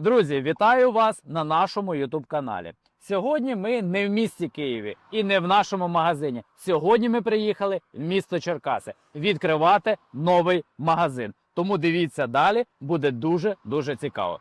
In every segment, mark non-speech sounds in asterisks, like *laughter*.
Друзі, вітаю вас на нашому youtube каналі. Сьогодні ми не в місті Києві і не в нашому магазині. Сьогодні ми приїхали в місто Черкаси відкривати новий магазин. Тому дивіться далі, буде дуже дуже цікаво.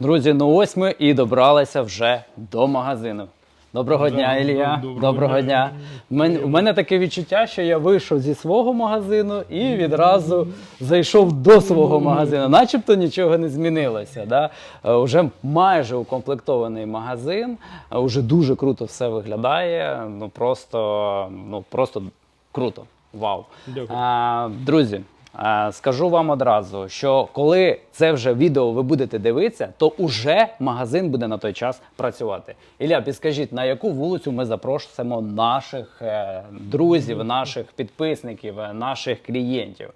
Друзі, ну ось ми і добралися вже до магазину. Доброго Да, дня, Ілля. доброго Доброго, дня. дня. У мене таке відчуття, що я вийшов зі свого магазину і відразу зайшов до свого магазину. Начебто нічого не змінилося. Да? Е, Уже майже укомплектований магазин, е, уже дуже круто все виглядає. Ну просто, ну просто круто. Вау. Дякую. А, друзі, а, скажу вам одразу, що коли це вже відео ви будете дивитися, то уже магазин буде на той час працювати. Ілля, підскажіть, на яку вулицю ми запрошуємо наших е, друзів, наших підписників, е, наших клієнтів?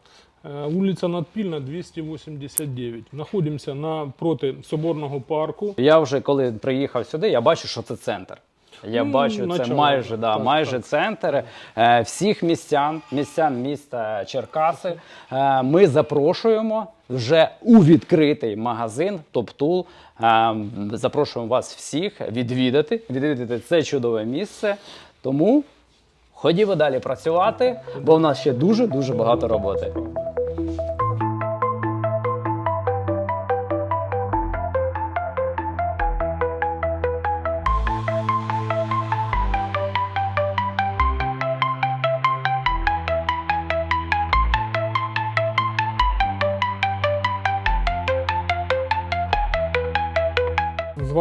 Е, Вулиця Надпільна, 289. Знаходимося напроти Соборного парку. Я вже коли приїхав сюди, я бачу, що це центр. Я Ну, бачу, це начало, майже, да, так, майже так. центр е, всіх містян, містян міста Черкаси. Е, ми запрошуємо вже у відкритий магазин Топтул. Е, запрошуємо вас всіх відвідати, відвідати це чудове місце. Тому ходімо далі працювати, бо в нас ще дуже дуже багато роботи.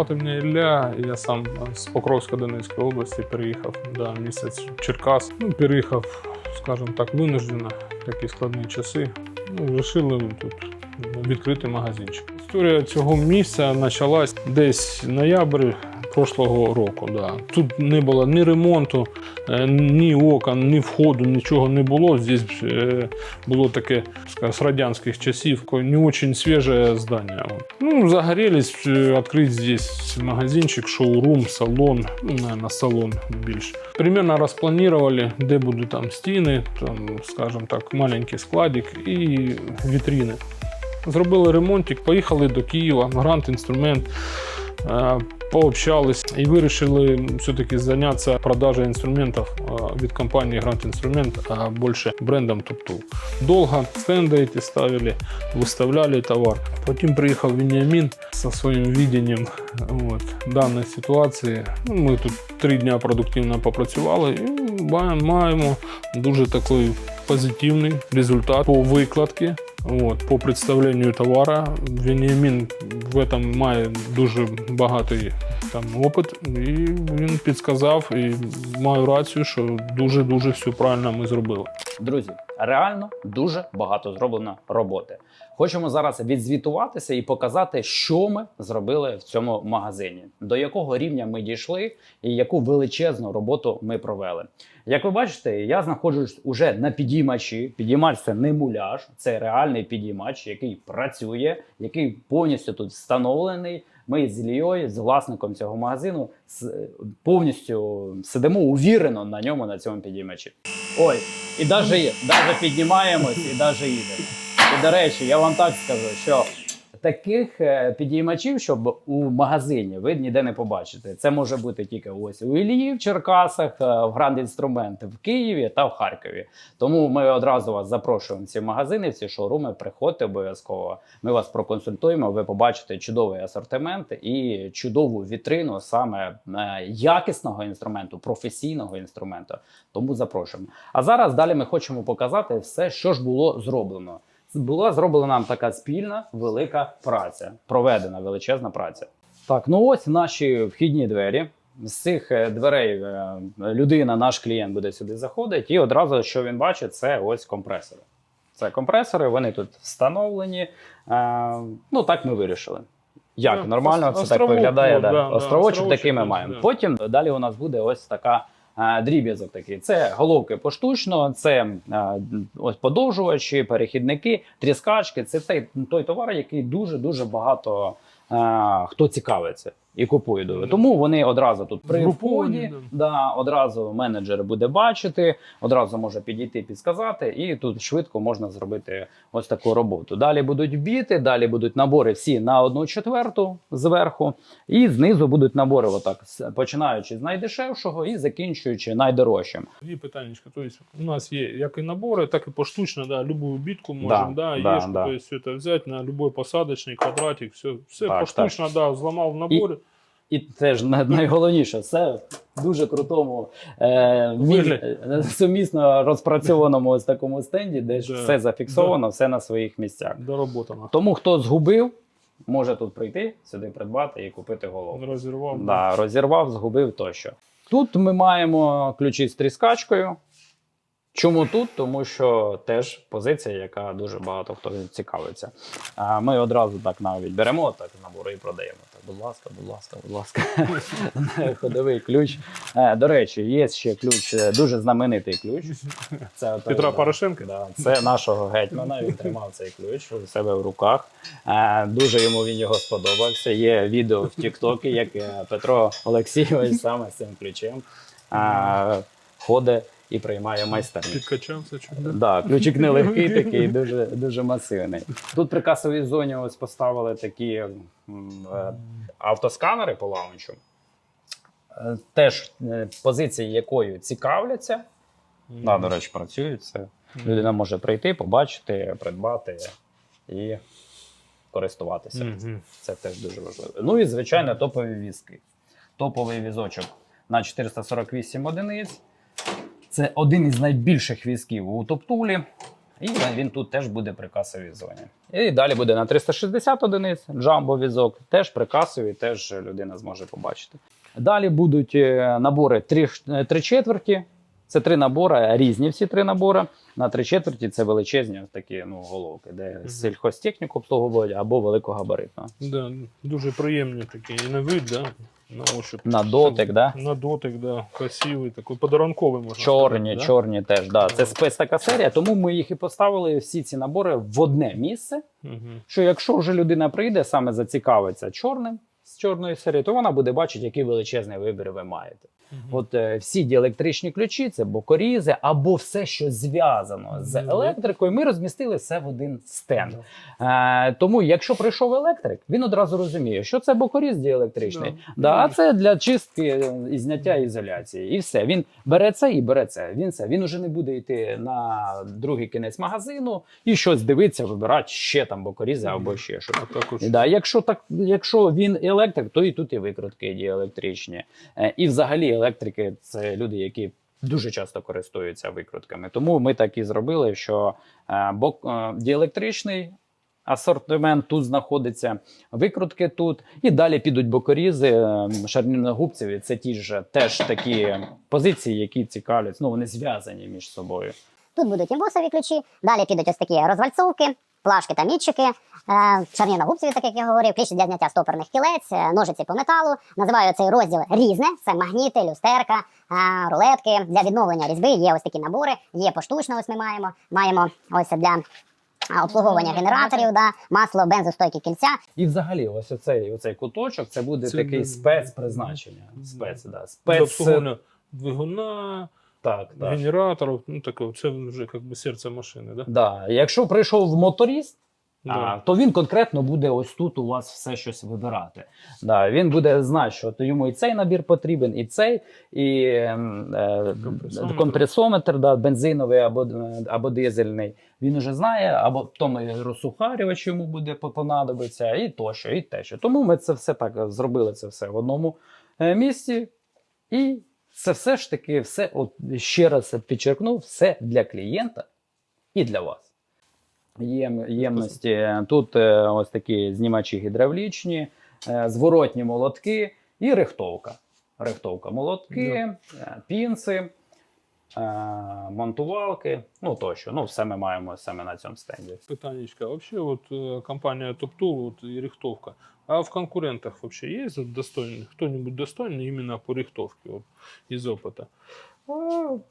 Звати мене Ілля, я сам з Покровська Донецької області переїхав до місяць Черкас. Ну, переїхав, скажімо так, винуждено, такі складні часи. Ну, вирішили тут відкрити магазинчик. Історія цього місця почалась десь ноябрь прошлого року. Да. Тут не було ні ремонту, е, ні окон, ні входу, нічого не було. Здесь е, було таке, з радянських часів, не дуже свіже здання. Ну, загорелись е, відкрити здесь магазинчик, шоурум, салон, ну, наверное, салон більше. Примерно розпланували, де будуть там стіни, там, скажімо так, маленький складик і вітрини. Зробили ремонтик, поїхали до Києва, грант інструмент. Е, Пообщались і вирішили все-таки зайнятися продажею інструментів е, від компанії Grand Instrument, а більше брендом Топтул. Довго стенди эти ставили, виставляли товар. Потім приїхав Веніамін зі своїм видінням от, даної ситуації. Ну, Ми тут три дні продуктивно попрацювали і маємо дуже такий позитивний результат по викладці. От, по представленню товара Веніамін в этом має дуже багатий там опит, і він підсказав і маю рацію, що дуже дуже все правильно ми зробили. Друзі, реально дуже багато зроблено роботи. Хочемо зараз відзвітуватися і показати, що ми зробили в цьому магазині, до якого рівня ми дійшли, і яку величезну роботу ми провели. Як ви бачите, я знаходжусь уже на підіймачі. Підіймач це не муляж, це реальний підіймач, який працює, який повністю тут встановлений. Ми з Ілією, з власником цього магазину, с- повністю сидимо увірено на ньому на цьому підіймачі. Ой, і навіть піднімаємось, і навіть їдемо. І до речі, я вам так скажу, що таких е, підіймачів, щоб у магазині ви ніде не побачите. Це може бути тільки ось у Ілії в Черкасах, е, в Гранд Інструменти в Києві та в Харкові. Тому ми одразу вас запрошуємо в ці магазини, в ці шоуруми. Приходьте обов'язково. Ми вас проконсультуємо. Ви побачите чудовий асортимент і чудову вітрину саме е, якісного інструменту, професійного інструменту. Тому запрошуємо. А зараз далі ми хочемо показати все, що ж було зроблено. Була зроблена нам така спільна велика праця, проведена величезна праця. Так, ну ось наші вхідні двері. З цих е, дверей е, людина, наш клієнт буде сюди заходити, і одразу, що він бачить, це ось компресори. Це компресори, вони тут встановлені. Е, Ну так ми вирішили. Як нормально ос- це так виглядає? от, Да. Островочок такий ми маємо. Потім далі у нас буде ось така дріб'язок такий. Це головки поштучно, це ось подовжувачі, перехідники, тріскачки. Це той, той товар, який дуже дуже багато хто цікавиться. І купує дуже. Тому вони одразу тут при вході, да. одразу менеджер буде бачити, одразу може підійти підсказати, і тут швидко можна зробити ось таку роботу. Далі будуть біти, далі будуть набори всі на одну четверту зверху, і знизу будуть набори, отак, починаючи з найдешевшого і закінчуючи найдорожчим. Дві питання. Тобто у нас є як і набори, так і поштучно, да, любую бітку можемо, Да, да, да, єшку, да. все взяти на любой посадочний квадратик, все, все Так, поштучно, да, зламав в наборі. І теж най- найголовніше, все в дуже крутому е, мі- е, сумісно розпрацьованому ось такому стенді, де ж все зафіксовано, все на своїх місцях. Доработано. Тому хто згубив, може тут прийти, сюди придбати і купити голову. Розірвав. Да, розірвав, згубив тощо. Тут ми маємо ключі з тріскачкою. Чому тут? Тому що теж позиція, яка дуже багато хто цікавиться. А ми одразу так навіть беремо так набори і продаємо. Будь ласка, будь ласка, будь ласка. *laughs* Ходовий ключ. Е, До речі, є ще ключ, е, дуже знаменитий ключ. Це от, Петра да, Порошенка? Да, це нашого гетьмана. Він тримав цей ключ у себе в руках. Е, Дуже йому він його сподобався. Є відео в Тіктокі, як е, Петро Олексійович саме з цим ключем е, ходить і приймає майстерність. Підкачався. Да? Да, ключик нелегкий, такий, дуже, дуже масивний. Тут при касовій зоні ось поставили такі е, автосканери по лаунчу. Е, Теж е, позиції якою цікавляться. Да, до речі, працюють це. Людина може прийти, побачити, придбати і користуватися. Мгм. Це теж дуже важливо. Ну і звичайно, топові візки. Топовий візочок на 448 одиниць. Це один із найбільших візків у Топтулі. І він тут теж буде при касовій зоні. І далі буде на 360 одиниць джамбо візок, теж при касовій, теж людина зможе побачити. Далі будуть е, набори 3, 3 четверті. Це три набори, різні всі три набори. На три четверті це величезні такі ну, головки, де Мгм. сільхозтехніку обслуговують або великогабаритно. Да, дуже приємні такі. І на вид, да? На ощупь. На дотик, да? На дотик, да. Красивий, такий подарунковий можна Чорні, сказати. чорні теж. Да. Це спецтака спец така серія, тому ми їх і поставили всі ці набори в одне місце. Угу. Що якщо вже людина прийде, саме зацікавиться чорним з чорної серії, то вона буде бачити, який величезний вибір ви маєте. От е, всі діелектричні ключі, це бокорізи, або все, що зв'язано з електрикою, ми розмістили все в один стенд. Е, тому, якщо прийшов електрик, він одразу розуміє, що це бокоріз діелектричний. Да. Да. а це для чистки е, і зняття ізоляції. І все. Він бере це і бере це. Він це. Він уже не буде йти на другий кінець магазину і щось дивитися, вибирати ще там бокорізи або ще щось. Да, якщо так, якщо він електрик, то і тут і викрутки діелектричні. Е, І взагалі електрики це люди, які дуже часто користуються викрутками. Тому ми так і зробили, що е, бок, е, діелектричний асортимент тут знаходиться, викрутки тут, і далі підуть бокорізи, е, шарніногубцеві. Це ті ж теж такі позиції, які цікавлять. Ну вони зв'язані між собою. Тут будуть імбусові ключі, далі підуть ось такі розвальцовки, плашки та мітчики, е, чарні нагубцеві, так як я говорив, кліщі для зняття стопорних кілець, е, ножиці по металу. Називаю цей розділ різне. Це магніти, люстерка, е, рулетки. Для відновлення різьби є ось такі набори, є поштучно, ось ми маємо. Маємо ось для обслуговування генераторів, да, масло, бензостойкі кільця. І взагалі, ось оцей, оцей куточок, це буде Це такий спецпризначення. Спец, да. Спец, обслуговування двигуна, так, так. генераторів, ну таке, це вже як би серце машини, да? Да. Якщо прийшов моторист, а, Да. то він конкретно буде ось тут у вас все щось вибирати. Да, він буде знати, що йому і цей набір потрібен, і цей, і ем, е, Компресометр. компресометр, да, бензиновий або, або дизельний. Він уже знає, або тому і розсухарювач йому буде по- понадобиться, і тощо, і те, що. Тому ми це все так зробили це все в одному е, місці. І це все ж таки, все, от ще раз підчеркну, все для клієнта і для вас. Єм, ємності тут е, ось такі знімачі гідравлічні, е, зворотні молотки і рихтовка. Рихтовка молотки, е, пінси. монтувалки, ну тощо. Ну, все ми маємо саме на цьому стенді. Вообще вот э, компания TopTool вот, и рихтовка. А в конкурентах вообще есть вот достойный, кто-нибудь достойный именно по рихтовке вот, из опыта?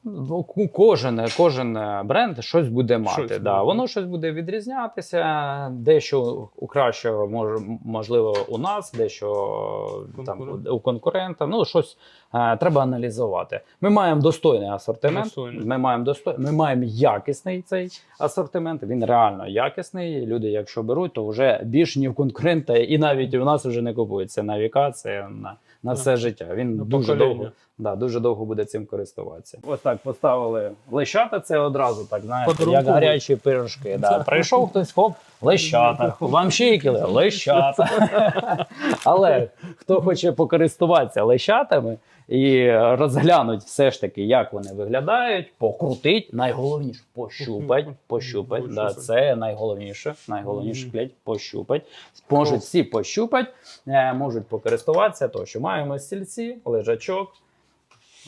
Ну, ку- Кожен, кожен е, бренд щось буде мати. Щось да. буде. Воно щось буде відрізнятися, дещо у кращого мож, можливо у нас, дещо там, Конкурент. у конкурента. Ну, щось е, треба аналізувати. Ми маємо достойний асортимент. Достойний. Ми маємо достой... ми маємо якісний цей асортимент. Він реально якісний. Люди, якщо беруть, то вже більш ні в конкурента, і навіть у нас вже не купується на віка. Це на, на все життя. Він На дуже покоління. довго. Да, дуже довго буде цим користуватися. Ось так поставили лещата, це одразу так, знаєте, як гарячі пирожки. Да. Прийшов хтось, хоп, лещата. Вам ще які лещата. *laughs* Але хто хоче покористуватися лещатами і розглянуть все ж таки, як вони виглядають, покрутить, найголовніше пощупать, пощупать. Да, це найголовніше. Найголовніше клять, пощупать. Можуть всі пощупать, е, можуть покористуватися, то що маємо стільці, лежачок.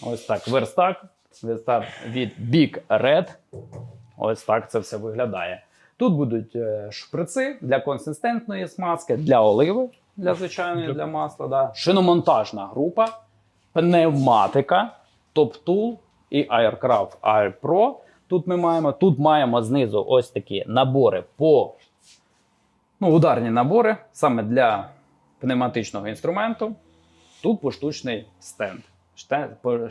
Ось так, верстак. Верстак від Big Red. Ось так це все виглядає. Тут будуть е, шприци для консистентної смазки, для оливи, для звичайної Для- масла. Да. Шиномонтажна група, пневматика, топ-тул і Aircraft Air Pro. Тут ми маємо, тут маємо знизу ось такі набори по ну, ударні набори саме для пневматичного інструменту. Тут поштучний стенд.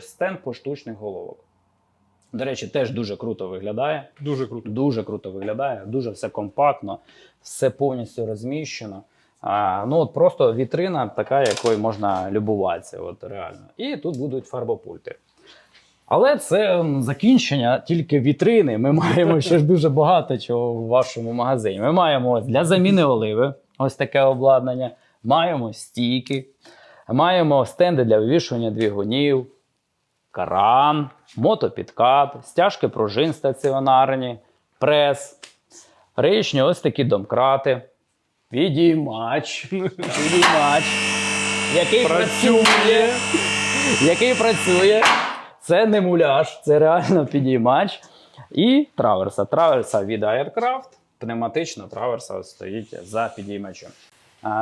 Стенд поштучних головок. До речі, теж дуже круто виглядає. Дуже круто. Дуже круто виглядає, дуже все компактно, все повністю розміщено. А, ну от просто вітрина така, якою можна любуватися, от реально. І тут будуть фарбопульти. Але це закінчення тільки вітрини. Ми маємо ще ж дуже багато чого в вашому магазині. Ми маємо для заміни оливи, ось таке обладнання. Маємо стійки, маємо стенди для вивішування двигунів, кран, мотопідкат, стяжки пружин стаціонарні, прес, речні ось такі домкрати, підіймач, підіймач, який працює, який працює. Це не муляж, це реально підіймач. І траверса. Траверса від Aircraft, пневматична траверса стоїть за підіймачем.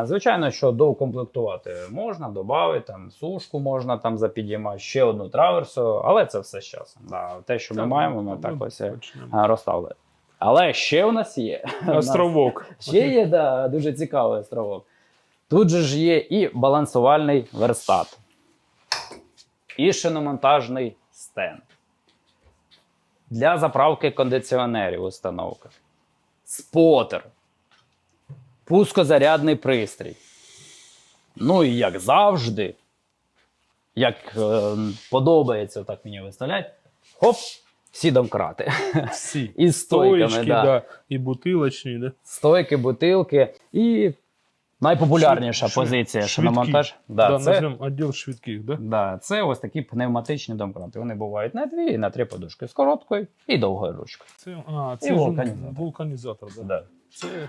Звичайно, що доукомплектувати можна, додати там сушку можна там за підіймач, ще одну траверсу, але це все з часом. Да, те, що ми маємо, ми ну, так ось е, а, розставили. Але ще у нас є. *laughs* Островок. Ще є да, дуже цікавий островок. Тут же ж є і балансувальний верстат, і шиномонтажний стенд. Для заправки кондиціонерів установка. Спотер. Пускозарядний пристрій. Ну і як завжди, як е, подобається, так мені виставлять, хоп, всі домкрати. Всі. *laughs* Із стойками, Стоечки, да. да. і бутилочні, да. стойки, бутилки і найпопулярніша Швид- позиція швидкі. шиномонтаж. Да, Да, це, відділ швидких, да? да, це ось такі пневматичні домкрати. Вони бувають на дві і на три подушки з короткою і довгою ручкою. Це, а, це І ж вулканізатор. вулканізатор, да. Да. Це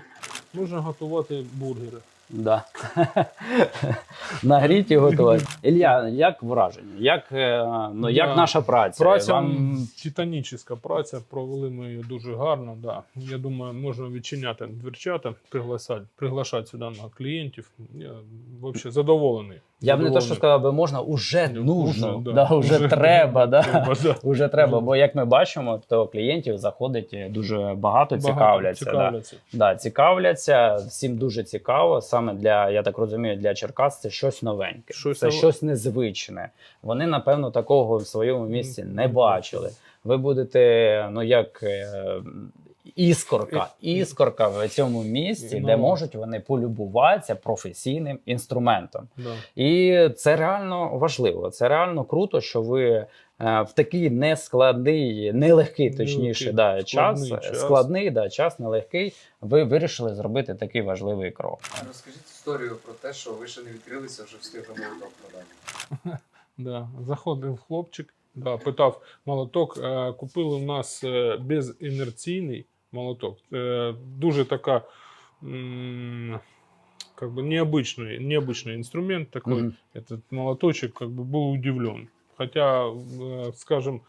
можна готувати бургери. Да. *laughs* Нагріті готувати. Ілля, як враження? Як, е, ну, як Да. наша праця? Праця Вам... титанічна праця, провели ми її дуже гарно. Да. Я думаю, можна відчиняти дверчата, приглашати, приглашати сюди на клієнтів. Я взагалі задоволений. Я б не то, що сказав, би можна, уже нужно, да. да, уже Уже треба. Да. *laughs* Треба, да. Уже треба, бо як ми бачимо, то клієнтів заходить дуже багато, Багато цікавляться. Цікавляться. Да, цікавляться, всім дуже цікаво. Саме для, я так розумію, для Черкас це щось новеньке, Щось це нове. щось незвичне. Вони, напевно, такого в своєму місці не не бачили. Ви будете, ну як. Іскорка, іскорка в цьому місці, де Ну. можуть вони полюбуватися професійним інструментом. Да. І це реально важливо. Це реально круто, що ви е, в такий нескладний, нелегкий, точніше, Нелегкий, да, час, складний час. складний, да, час нелегкий. Ви вирішили зробити такий важливий крок. Розкажіть історію про те, що ви ще не відкрилися, вже встигли молоток продати. *laughs* Да. Заходив хлопчик, да, питав молоток. Е, купили у нас е, безінерційний молоток. Е, дуже така. Как бы необычный, необычный инструмент такой. Мгм. Этот молоточек как бы был удивлен. Хотя, э, скажем,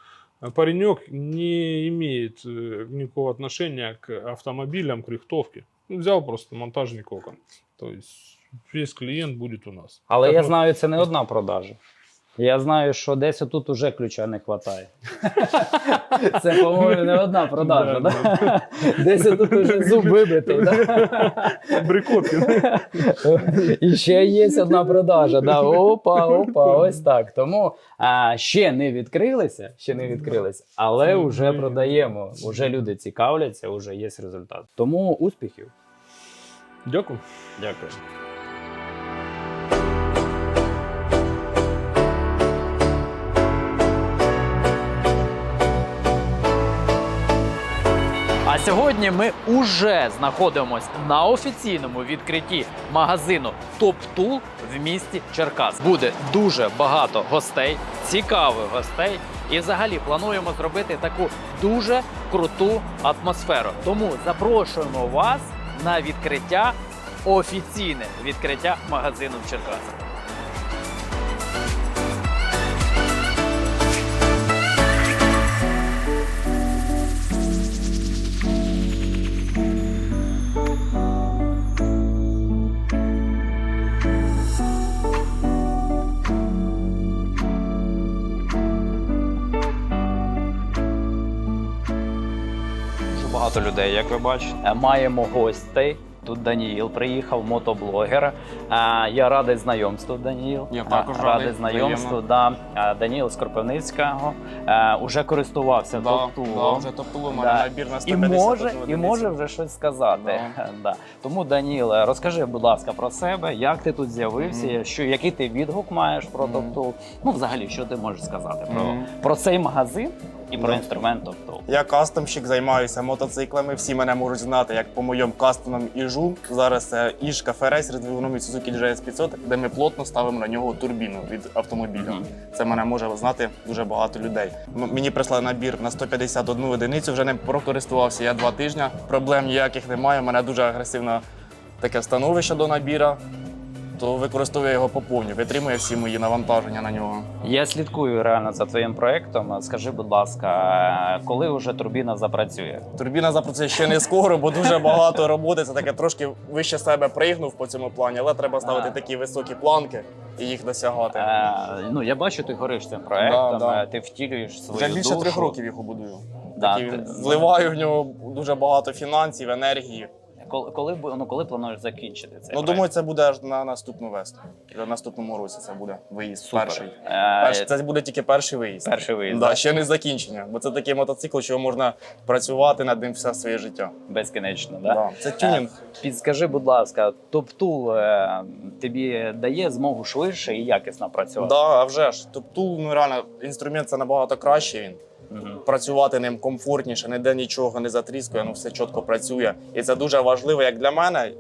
паренек не имеет э, никакого отношения к автомобилям, к рихтовке. Ну, взял просто монтажник окон. То есть весь клиент будет у нас. Але Так я знаю, це не одна продажа. Я знаю, що десь тут уже ключа не вистачає. *laughs* Це, по-моєму, не одна продажа. Да, Да, Десь тут уже зуб вибитий. Да? Брикотки. І ще є одна продажа. Да. Опа, опа, ось так. Тому а, ще не відкрилися, ще не відкрилися, але вже продаємо. Уже люди цікавляться, вже є результат. Тому успіхів. Дякую. Дякую. Сьогодні ми уже знаходимося на офіційному відкритті магазину Топ Тул в місті Черкас. Буде дуже багато гостей, цікавих гостей. І взагалі плануємо зробити таку дуже круту атмосферу. Тому запрошуємо вас на відкриття, офіційне відкриття магазину в Черкасах. Багато людей, як ви бачите. Е, Маємо гостей. Тут Даніїл приїхав, мотоблогер. Е, Я радий знайомству, Даніїл. Я Е, також радий радий, знайомству. Да. Е, Даніїл з Кропивницького е, уже користувався Да, топтулом. да, вже топтуло, у мене Да. набір на І може, і може вже щось сказати. Да. Тому, Даніле, розкажи, будь ласка, про себе, як ти тут з'явився, Мгм. що, який ти відгук маєш про Мгм. топтул. Ну, взагалі, що ти можеш сказати про, Мгм. про цей магазин і про інструмент топтул. Я кастомщик, займаюся мотоциклами. Всі мене можуть знати як по моєму кастомному іжу. Зараз це Іжка Ферес з двигуном Suzuki GS 500, де ми плотно ставимо на нього турбіну від автомобіля. Мгм. Це мене може знати дуже багато людей. Мені прислали набір на 151 одиницю. Вже не прокористувався я два тижні. Проблем ніяких немає. У мене дуже агресивне таке становище до набіра. То використовую його по повні, витримує всі мої навантаження на нього. Я слідкую реально за твоїм проектом. Скажи, будь ласка, коли вже турбіна запрацює? Турбіна запрацює ще не скоро, бо дуже багато роботи. Це таке трошки вище себе пригнув по цьому плані, але треба ставити такі високі планки і їх досягати. Е, ну, я бачу, ти гориш цим проектом, Да, да. е, ти втілюєш свою Вже більше душу. трьох років його будую. Да, Такі, ти- Вливаю в нього дуже багато фінансів, енергії. Коли, коли, ну, коли плануєш закінчити цей Ну проект? думаю, це буде аж на наступну весну. На наступному році це буде виїзд. Супер. Перший. Е, Перший. Це буде тільки перший виїзд. Перший виїзд, Да, ще не закінчення, бо це такий мотоцикл, що можна працювати над ним все своє життя. безкінечно. Да? Да. Це тюнінг. Підскажи, будь ласка, топтул е, тобі дає змогу швидше і якісно працювати? Да, а вже ж. Тобто, ну реально, інструмент це набагато краще він. Працювати ним комфортніше, ніде нічого не затріскує, ну все чітко працює. І це дуже важливо як для мене.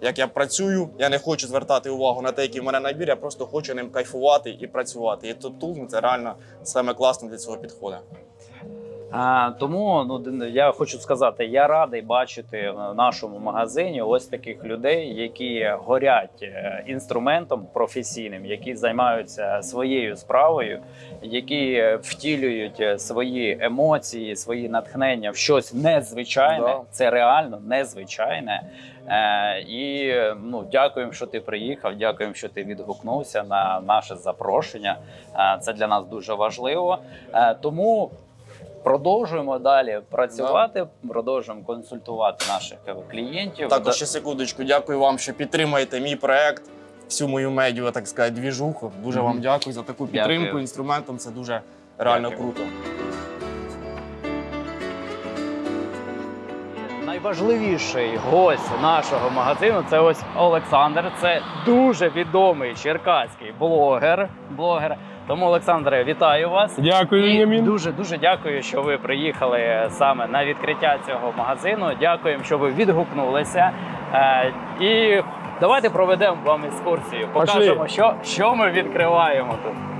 Як я працюю, я не хочу звертати увагу на те, який в мене набір, я просто хочу ним кайфувати і працювати. І тут тул це реально саме класно для цього підходить. А, тому ну я хочу сказати, я радий бачити в нашому магазині ось таких людей, які горять е, інструментом професійним, які займаються своєю справою, які втілюють е, свої емоції, свої натхнення в щось незвичайне. Да. Це реально незвичайне. Е, і ну, дякуємо, що ти приїхав. Дякуємо, що ти відгукнувся на наше запрошення. Е, це для нас дуже важливо. Е, тому. Продовжуємо далі працювати, продовжуємо консультувати наших е, клієнтів. Також ще секундочку, дякую вам, що підтримуєте мій проект, всю мою медіа, так сказати, двіжуху. Дуже Мгм. вам дякую за таку підтримку Дякую. інструментом. Це дуже реально Дякую. круто. Найважливіший гость нашого магазину це ось Олександр. Це дуже відомий черкаський блогер. блогер. Тому, Олександре, вітаю вас. Дякую, Вінямін. Дуже дуже дякую, що ви приїхали саме на відкриття цього магазину. Дякуємо, що ви відгукнулися. Е, і давайте проведемо вам екскурсію. Пошли. Покажемо, що, що ми відкриваємо тут.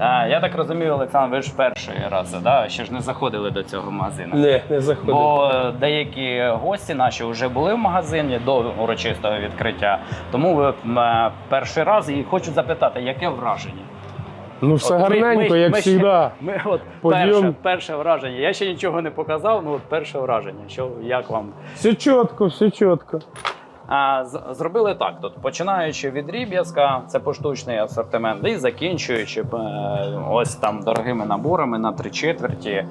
А, я так розумію, Олександр, ви ж перший раз, да? ще ж не заходили до цього магазину. Не, не заходи. Бо е, деякі гості наші вже були в магазині до урочистого відкриття. Тому ви м, е, перший раз і хочу запитати, яке враження? Ну, все От ми- гарненько, ми- як ми ще- завжди. Ми от Подйом. перше, перше враження. Я ще нічого не показав, ну от перше враження. Що як вам? Все чітко, все чітко. А, зробили так: тут починаючи від ріб'язка, це поштучний асортимент, і закінчуючи е, ось там дорогими наборами на три четверті, е,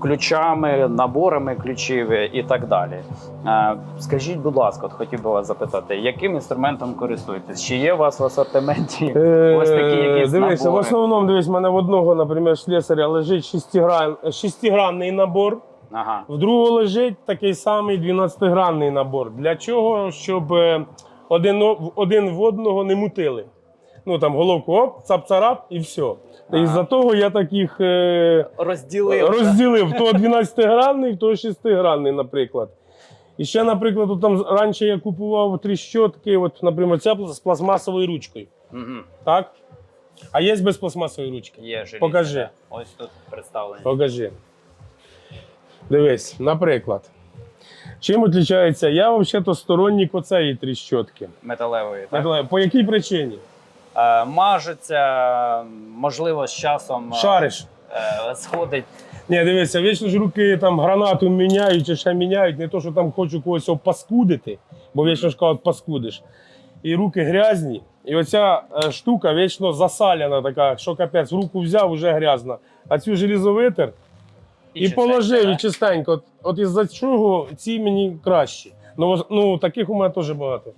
ключами, наборами ключів і так далі. Е, скажіть, будь ласка, от хотів би вас запитати, яким інструментом користуєтесь? Чи є у вас в асортименті ось такі якісь Дивися, в основному дивись, в мене в одного, наприклад, слесаря лежить шестигран, шестигранний набор, Ага. в другого лежить такий самий 12-гранний набор. Для чого? Щоб е, один, один в одного не мутили. Ну там головку оп, цап-царап і все. Ага. І за того я таких е, Розділив. розділив. То *laughs* 12-гранний, то 6-гранний, наприклад. І ще, наприклад, от там раніше я купував три щотки, от, наприклад, ця з пластмасовою ручкою. Угу. Так? А є без пластмасової ручки. Є желізне. Покажи. Ось тут представлені. Покажи. Дивись, наприклад. Чим відрізняється? Я взагалі сторонник оцеї тріщотки. Металевої. Так? Миколай, По якій причині? Е, мажеться, можливо, з часом е, Шариш. е, сходить. Ні, дивися, вічно ж руки там гранату міняють чи ще міняють, не то, що там хочу когось опаскудити, бо вічно ж кажуть, паскудиш. І руки грязні. І оця е, штука вічно засаляна така, що капець, руку взяв, вже грязна. А цю желізовитер і, чистенько, положив, і чистенько. От, от із-за чого ці мені кращі. Ну, ну таких у мене теж багато.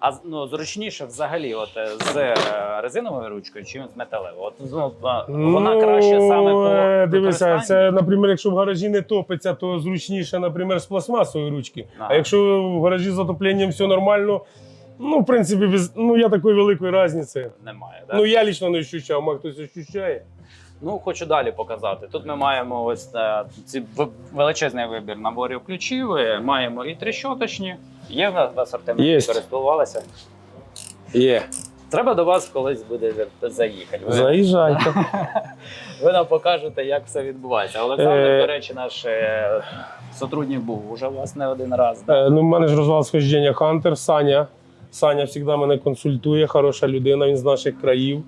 А ну, зручніше взагалі, от е, з е, резиновою ручкою чи з металевою? От ну, вона ну, краще саме по е, Дивися, це, наприклад, якщо в гаражі не топиться, то зручніше, наприклад, з пластмасової ручки. Ага. А якщо в гаражі з отопленням все нормально, ну, в принципі, без, ну, я такої великої різниці. немає. Так? Ну, я лічно не ощущав, може хтось ощущає. Ну, хочу далі показати. Тут ми маємо ось е, ці в- величезний вибір наборів ключів. е, Маємо і трещоточні. Є в нас в асортименті, Єсть. користувалися. Є. Треба до вас колись буде заїхати. Ви, Заїжджайте. *laughs* ви нам покажете, як все відбувається. Олександр, Е. до речі, наш е, сотрудник був уже у вас не один раз. да? Е, ну, в мене ж розвал схождення Хантер, Саня. Саня завжди мене консультує, хороша людина, він з наших країв.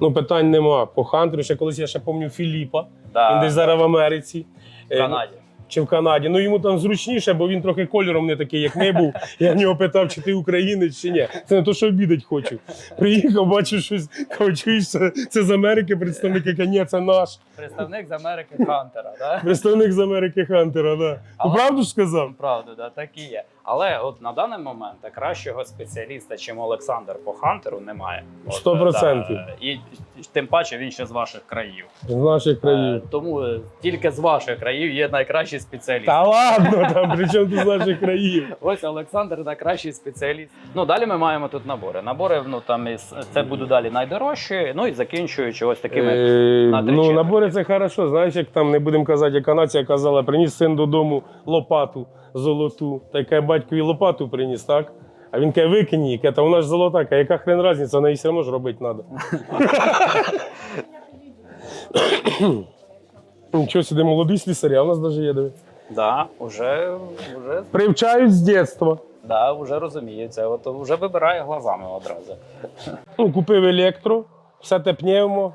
Ну, питань нема. По Хантеру, ще колись я ще пам'ятаю Філіпа. Да, Він десь зараз в Америці. в Канаді. Чи в Канаді. Ну йому там зручніше, бо він трохи кольором не такий, як не був. Я в нього питав, чи ти українець, чи ні. Це не то, що обідать хочу. Приїхав, бачу щось, чуєш, це, це з Америки представник, яка ні, це наш. Представник з Америки Хантера, да? Представник з Америки Хантера, да. Але- правду ж сказав? Правда, да, так і є. Але от на даний момент кращого спеціаліста, чим Олександр по Хантеру, немає. Сто процентів. да, І тим паче він ще з ваших країв. З наших Е. Тому тільки з ваших країв є найкращий спеціаліст. Та ладно, там при чому з наших країв. Ось Олександр найкращий спеціаліст. Ну далі ми маємо тут набори. Набори, ну там із це будуть далі найдорожчі. Ну і закінчуючи ось такими. Е, на три ну, набори це хорошо. Знаєш, як там не будемо казати, як нація казала, приніс син додому лопату золоту. Та яка батькові лопату приніс, так? А він каже, викинь її, каже, вона ж золота, каже, яка хрен різниця, вона її все одно ж робити треба. *coughs* *coughs* Нічого сюди молодий слісарі, а у нас навіть є диви. Да, уже, уже, Привчають з дитинства. да, вже розуміється. От вже вибирає глазами одразу. Ну, купив електро, все те пневмо.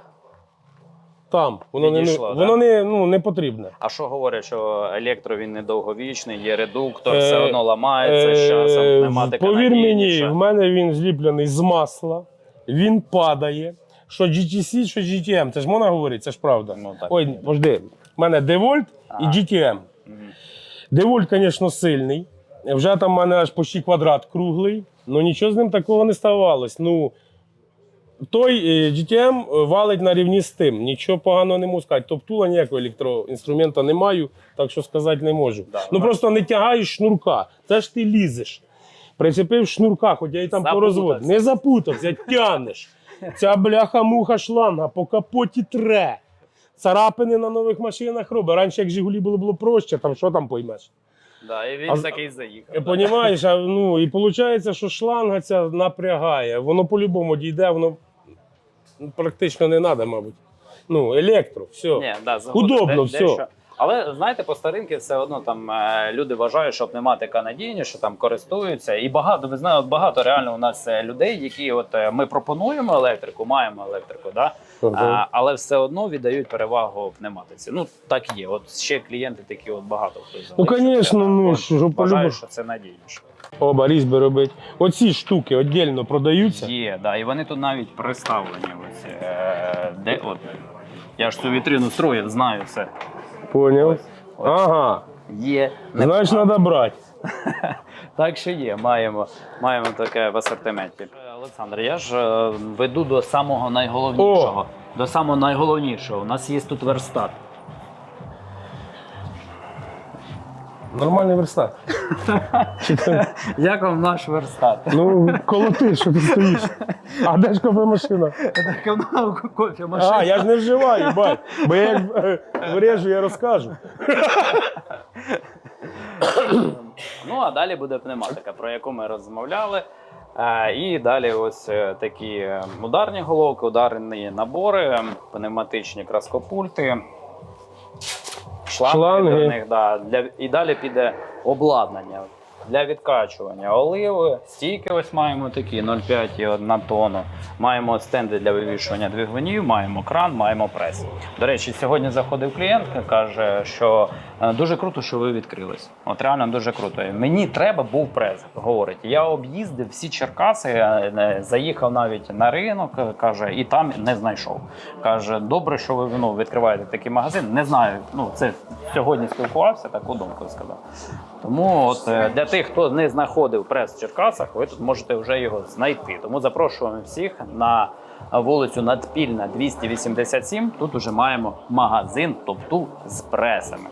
Там. Воно, не, Підійшло, да? воно не, ну, не потрібне. А що говорять, що електро він недовговічний, є редуктор, Е, все одно ламається з часом, Е, нема Повір мені, в мене він зліплений з масла, він падає. Що GTC, що GTM. Це ж можна говорити, це ж правда. Ну, так. Ой, пожди, в мене Девольт і GTM. Девольт, звісно, сильний. Вже там в мене аж почти квадрат круглий, але нічого з ним такого не ставалось. Ну, той е, GTM валить на рівні з тим. Нічого поганого не можу сказати. Топтула ніякого електроінструмента не маю, так що сказати не можу. Да, ну просто не тягаєш шнурка. Це ж ти лізеш. Прицепив шнурка, хоч я і там Запутався. порозвод. Не запутався, тянеш. Ця бляха-муха шланга по капоті тре. Царапини на нових машинах робить. Раніше, як Жигулі було, було проще, там що там поймеш. Да, і він А- такий заїхав. Да. Понімаєш, а, ну, і виходить, що шланга ця напрягає. Воно по-любому дійде, воно практично не треба, мабуть. Ну, електро, все. Ні, да, Удобно, де- все. дещо. Але знаєте, по старинки все одно там е, люди вважають, що пневматика надійніша, там користуються. І багато, ви знаєте, багато реально у нас е, людей, які от е, ми пропонуємо електрику, маємо електрику, да? А, але все одно віддають перевагу пневматиці. Ну так є. От ще клієнти такі, от багато хто Ну, залишився. звісно, ну, що ж що це надійніше. Оба різьби робить. Оці штуки віддільно продаються. Є, да, і вони тут навіть представлені. Ось, е, де, от, я ж цю вітрину строїв, знаю все. Поняв? Ага. Є. Значить, треба брати. *laughs* Так що є, маємо, маємо таке в асортименті. Олександр, я ж е, веду до самого найголовнішого. До самого найголовнішого. У нас є тут верстат. Нормальний верстат. *laughs* Як вам наш верстат? Ну, колоти, що ти стоїш. А де ж кофемашина? Кофе А, я ж не вживаю, *laughs* бать. Бо я як е, врежу, я розкажу. Ну а далі буде пневматика, про яку ми розмовляли. Е, І далі ось е, такі е, ударні головки, ударні набори, пневматичні краскопульти, шланги, Шланги. до них, да, для, і далі піде обладнання для відкачування оливи. Стійки ось маємо такі 0,5 і 1 тонну. Маємо стенди для вивішування двигунів, маємо кран, маємо прес. До речі, сьогодні заходив клієнт, каже, що е, дуже круто, що ви відкрились. От реально дуже круто. Мені треба був прес. Говорить, я об'їздив всі Черкаси, е, е, заїхав навіть на ринок, каже, і там не знайшов. Каже, добре, що ви ну, відкриваєте такий магазин. Не знаю. Ну це сьогодні спілкувався, таку думку сказав. Тому от е, для тих, хто не знаходив прес в Черкасах, ви тут можете вже його знайти. Тому запрошуємо всіх на вулицю Надпільна 287. Тут уже маємо магазин Топту з пресами.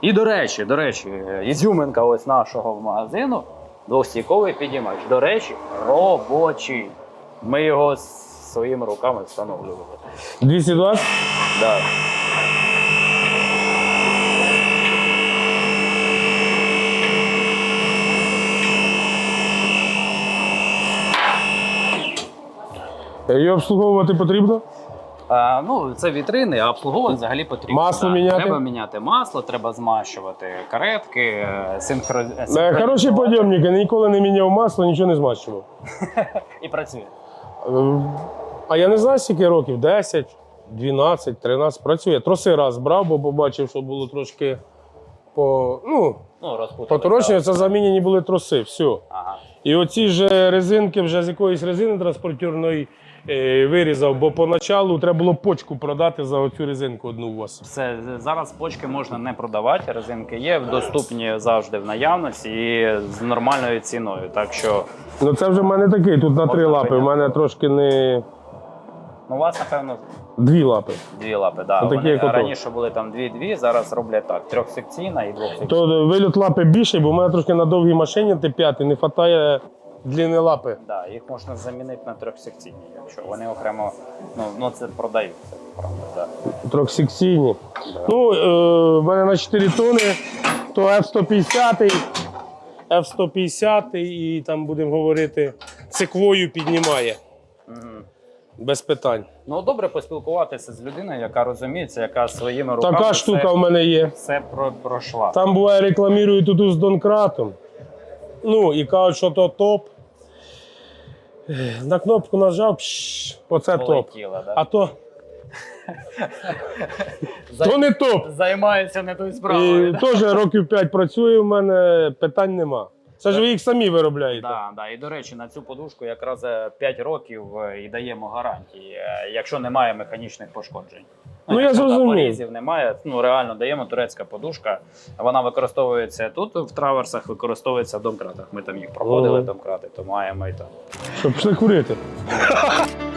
І до речі, до речі, ізюминка ось нашого магазину двохстійковий підіймач. До речі, робочий. Ми його своїми руками встановлювали. 220? Да. Її обслуговувати потрібно? А, ну, це вітрини, а обслуговувати взагалі потрібно. Масло Да. міняти? Треба міняти масло, треба змащувати каретки, е, синхро... Е. Хороші подйомники, ніколи не міняв масло, нічого не змащував. *laughs* І працює. Е, А я не знаю, скільки років, 10, 12, 13 працює. Троси раз брав, бо побачив, що було трошки по, ну, Ну, розпутали. це замінені були троси, все. Ага. І оці ж резинки вже з якоїсь резини транспортерної е, вирізав, бо поначалу треба було почку продати за оцю резинку одну у вас. Все, зараз почки можна не продавати, резинки є, доступні завжди в наявності і з нормальною ціною. Так що Ну це вже в мене такий, тут на три лапи, в мене трошки не ну, у вас, напевно, дві лапи. дві лапи. Да. Отакі, Вони як раніше були там дві-дві, зараз роблять так: трьохсекційна і двохсекційна. То вильот лапи більший, бо в мене трошки на довгій машині Т5 не вистачає длини лапи. Да, їх можна замінити на трьохсекційні, якщо вони окремо, ну, ну це продаються, правда, да. Трьохсекційні. Ну, е, в мене на 4 тони, то F-150, F-150 і там будемо говорити, циквою піднімає. Мгм. Без питань. Ну добре поспілкуватися з людиною, яка розуміється, яка своїми руками Така все, штука в мене є. все про, пройшла. Там буває рекламують тут з Донкратом. Ну, і кажуть, що то топ. На кнопку нажав, пш, оце топ. Да? А то, то не топ. Займається не тою справою. І да? теж років 5 працює, в мене питань нема. Це ж ви їх самі виробляєте. Да, да. І до речі, на цю подушку якраз е, 5 років е, і даємо гарантії, е, якщо немає механічних пошкоджень. Ну, я зрозумів. немає. Ну реально даємо турецька подушка. Вона використовується тут в траверсах, використовується в домкратах. Ми там їх проходили домкрати, то маємо і там. Щоб пішли курити. *laughs*